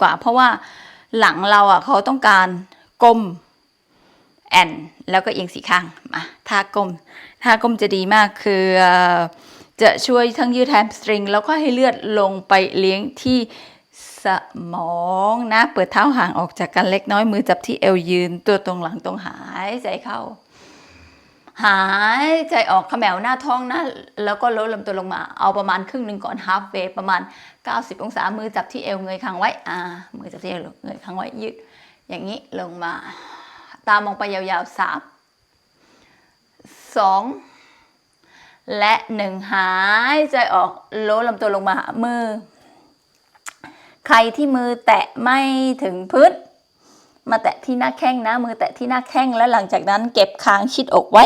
กว่า เพราะว่าหลังเราอะเขาต้องการก้มแอนแล้วก็เอียงสีข้างมาท่าก้มท่าก้มจะดีมากคือเอ่อจะช่วยทั้งยืดแฮมสตริง แล้วก็ให้เลือดลงไปเลี้ยงที่สมองนะ เปิดเท้าห่างออกจากกันเล็กน้อยมือจับที่เอวยืน ตัวตรงหลังตรงหายใจเข้า หายใจออกขมวหน้าท้องนะ แล้วก็ลดลำตัวลงมา เอาประมาณครึ่งหนึ่งก่อน half way ประมาณ 90 องศา มือจับที่เอวเงยคางไว้ อ่า มือจับที่เอวเงยคางไว้ยืด อย่างนี้ลงมา ตามองไปยาวๆสามสองและหนึ่งหายใจออกลดลำตัวลงมา มือ ใครที่มือแตะไม่ถึงพื้น มาแตะที่หน้าแข้งนะ มือแตะที่หน้าแข้งแล้วหลังจากนั้น เก็บคางชิดอกไว้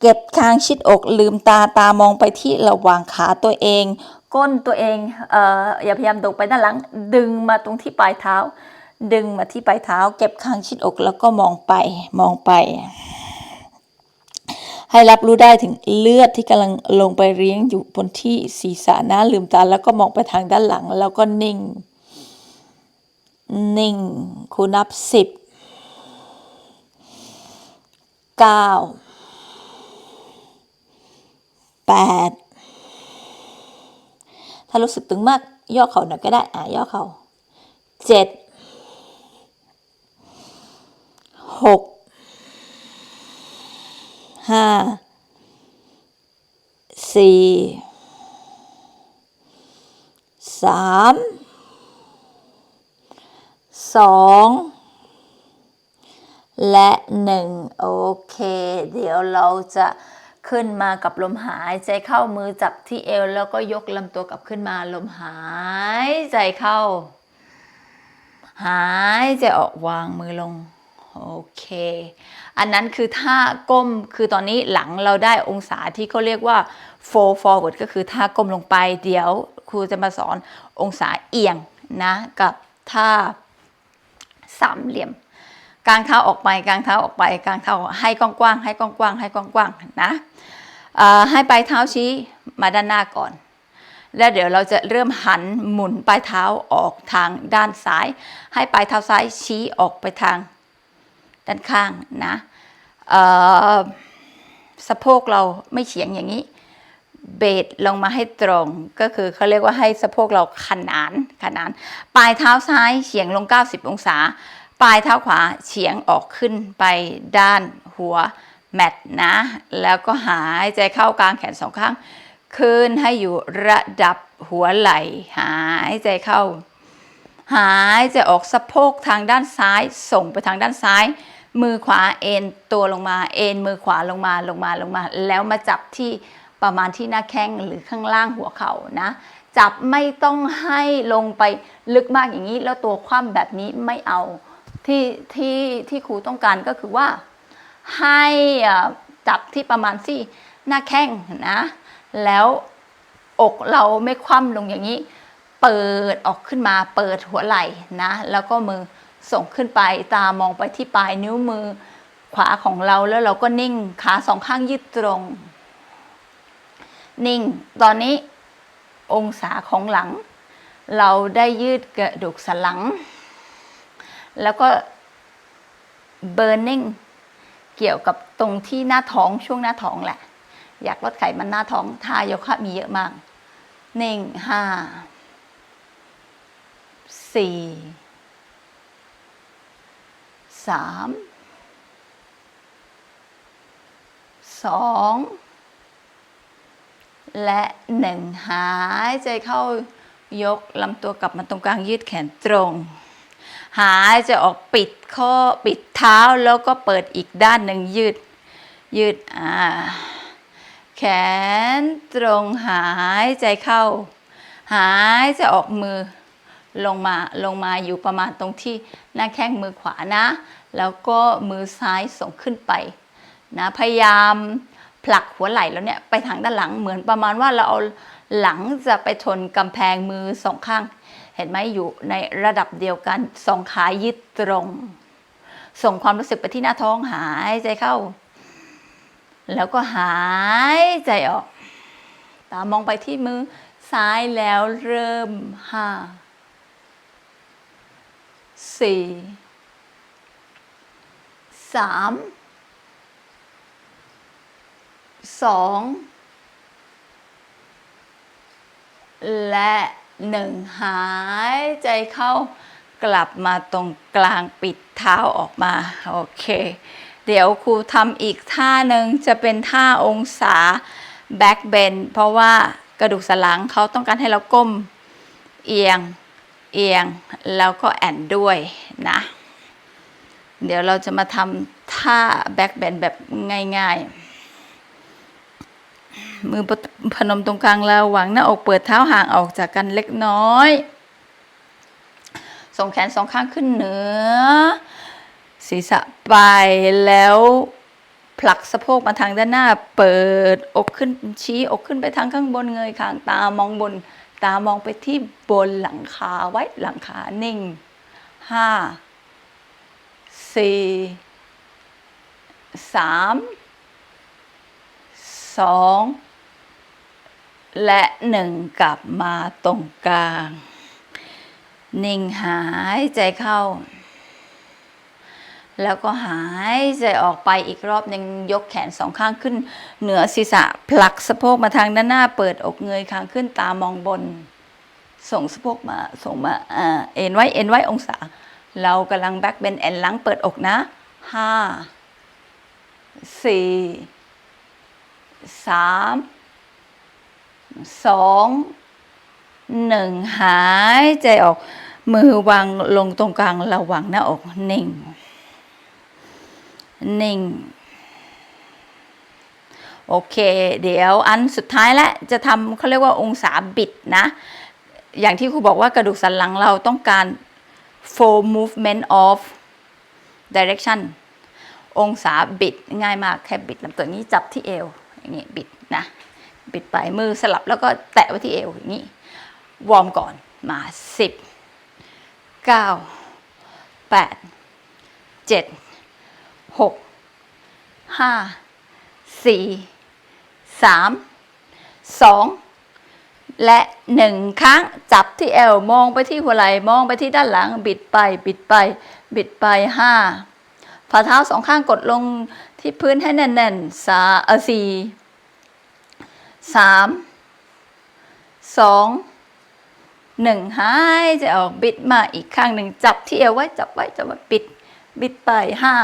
เก็บคางชิดอกลืมตาตามองไปที่ระหว่างขาตัวเอง ก้นตัวเองเอ่ออย่าพยายามดกไปด้านหลัง ดึงมาตรงที่ปลายเท้า ดึงมาที่ปลายเท้า เก็บคางชิดอกแล้วก็มองไปมองไป ให้รับรู้ได้ถึงเลือดที่กำลังลงไปเลี้ยงอยู่บนที่ศีรษะนะลืมตาแล้วก็มองไปทางด้านหลังแล้วก็นิ่ง หนิ่งครูนับสิบเก้าแปดถ้ารู้สึกตึงมากย่อเข่าหน่อยก็ได้ อะย่อเข่าเจ็ดหกห้าสี่สาม สองและหนึ่งโอเค เดี๋ยวเราจะขึ้นมากับลมหายใจเข้ามือจับที่เอว แล้วก็ยกลำตัวกลับขึ้นมาลมหายใจเข้า หายใจออกวางมือลงโอเค อันนั้นคือท่าก้ม คือตอนนี้หลังเราได้องศาที่เขาเรียกว่า fall forward ก็คือท่าก้มลงไป เดี๋ยวครูจะมาสอนองศาเอียงนะ กับท่า สามเหลี่ยมกางเท้าออกไปกางเท้าออกไปกางเท้าให้กว้างๆให้กว้างๆให้กว้างๆนะอ่อให้ปลายเท้าชี้มาด้านหน้าก่อน แล้วเดี๋ยวเราจะเริ่มหันหมุนปลายเท้าออกทางด้านซ้าย ให้ปลายเท้าซ้ายชี้ออกไปทางด้านข้างนะอ่อสะโพกเราไม่เฉียงอย่างนี้ เบสลงมาให้ตรง ก็คือเขาเรียกว่าให้สะโพกเราขนานขนาน ปลายเท้าซ้ายเฉียงลง 90 องศา ปลายเท้าขวาเฉียงออกขึ้นไปด้านหัวแมทนะ แล้วก็หายใจเข้ากลางแขนสองข้างขึ้นให้อยู่ระดับหัวไหล่ หายใจเข้า หายใจออกสะโพกทางด้านซ้ายส่งไปทางด้านซ้าย มือขวาเอ็นตัวลงมา เอ็นมือขวาลงมาลงมาลงมา แล้วมาจับที่ ประมาณที่หน้าแข้งหรือข้างล่างหัวเข่านะ จับไม่ต้องให้ลงไปลึกมากอย่างนี้ แล้วตัวคว่ำแบบนี้ไม่เอาที่ที่ที่ครูต้องการก็คือว่า ให้จับที่ประมาณที่หน้าแข้งนะ แล้วอกเราไม่คว่ำลงอย่างนี้ เปิดออกขึ้นมาเปิดหัวไหล่นะ แล้วก็มือส่งขึ้นไปตามองไปที่ปลายนิ้วมือขวาของเราแล้วเราก็นิ่งขาสองข้างยืดตรง นิ่ง ตอนนี้องศาของหลัง เราได้ยืดกระดูกสันหลัง แล้วก็ burning เกี่ยวกับตรงที่หน้าท้องช่วงหน้าท้องแหละ อยากลดไขมันหน้าท้องท่าโยคะมีเยอะมากหนึ่งห้าสี่สามสอง และหนึ่งหายใจเข้ายกลำตัวกลับมาตรงกลางยืดแขนตรง หายใจออกปิดข้อปิดเท้าแล้วก็เปิดอีกด้านหนึ่งยืด ยืดอ่าแขนตรงหายใจเข้า หายใจออกมือลงมาลงมาอยู่ประมาณตรงที่หน้าแข้งมือขวานะ แล้วก็มือซ้ายส่งขึ้นไปนะพยายาม ผลักหัวไหล่แล้วเนี่ยไปทางด้านหลังเหมือนประมาณว่าเราเอาหลังจะไปชนกำแพงมือสองข้าง เห็นไหมอยู่ในระดับเดียวกันสองขายึดตรง ส่งความรู้สึกไปที่หน้าท้องหายใจเข้า แล้วก็หายใจออก ตามองไปที่มือซ้ายแล้วเริ่มห้าสี่สาม สองและหนึ่งหายใจเข้ากลับมาตรงกลางปิดเท้าออกมา โอเค เดี๋ยวครูทำอีกท่าหนึ่งจะเป็นท่าองศา back bend เพราะว่ากระดูกสันหลังเขาต้องการให้เราก้มเอียงเอียงแล้วก็แอนด้วยนะ เดี๋ยวเราจะมาทำท่า back bend แบบง่าย ๆ มือพนมตรงกลางแล้วหวังหน้าอกเปิดเท้าห่างออกจากกันเล็กน้อย ส่งแขนสองข้างขึ้นเหนือ ศีรษะไปแล้วผลักสะโพกมาทางด้านหน้า เปิดอกขึ้นชี้อกขึ้นไปทางข้างบนเงยคางตามองบน ตามองไปที่บนหลังคาไว้หลังคานิ่งห้าสี่สาม สองและหนึ่งกลับมาตรงกลาง นิ่งหายใจเข้า แล้วก็หายใจออกไปอีกรอบหนึ่งยกแขนสองข้างขึ้น เหนือศีรษะผลักสะโพกมาทางด้านหน้า เปิดอกเงยคางขึ้นตามองบน ส่งสะโพกมาส่งมาอ่าเอ็นไว้เอ็นไว้องศา เรากำลังแบ็คเบนแอนหลังเปิดอกนะห้าสี่ สามสองหนึ่งหายใจออกมือวางลงตรงกลางระหว่างหน้าอกนิ่งนิ่งโอเค เดี๋ยวอันสุดท้ายแล้วจะทำเขาเรียกว่าองศาบิดนะ อย่างที่ครูบอกว่ากระดูกสันหลังเราต้องการ full movement of direction องศาบิดง่ายมากแค่บิดลำตัวนี้จับที่เอว อย่างนี้บิดนะบิดไปมือสลับแล้วก็แตะไว้ที่เอวอย่างนี้วอร์มก่อนมาสิบเก้าแปดเจ็ดหกห้าสี่สามสองและหนึ่งครั้งจับที่เอวมองไปที่หัวไหล่มองไปที่ด้านหลัง บิดไป บิดไป บิดไปห้าฝ่าเท้าสองข้างกดลง ที่พื้นให้แน่นๆสาเออสี่สามสองหนึ่งหายใจออกบิดมาอีกข้างหนึ่งจับที่เอวไว้จับไว้จับไว้ปิด บิดไปห้า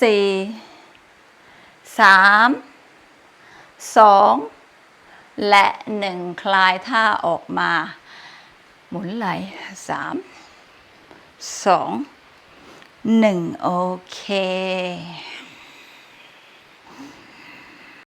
สี่สามสองและหนึ่งคลายท่าออกมา หมุนไหลสามสอง หนึ่งโอเค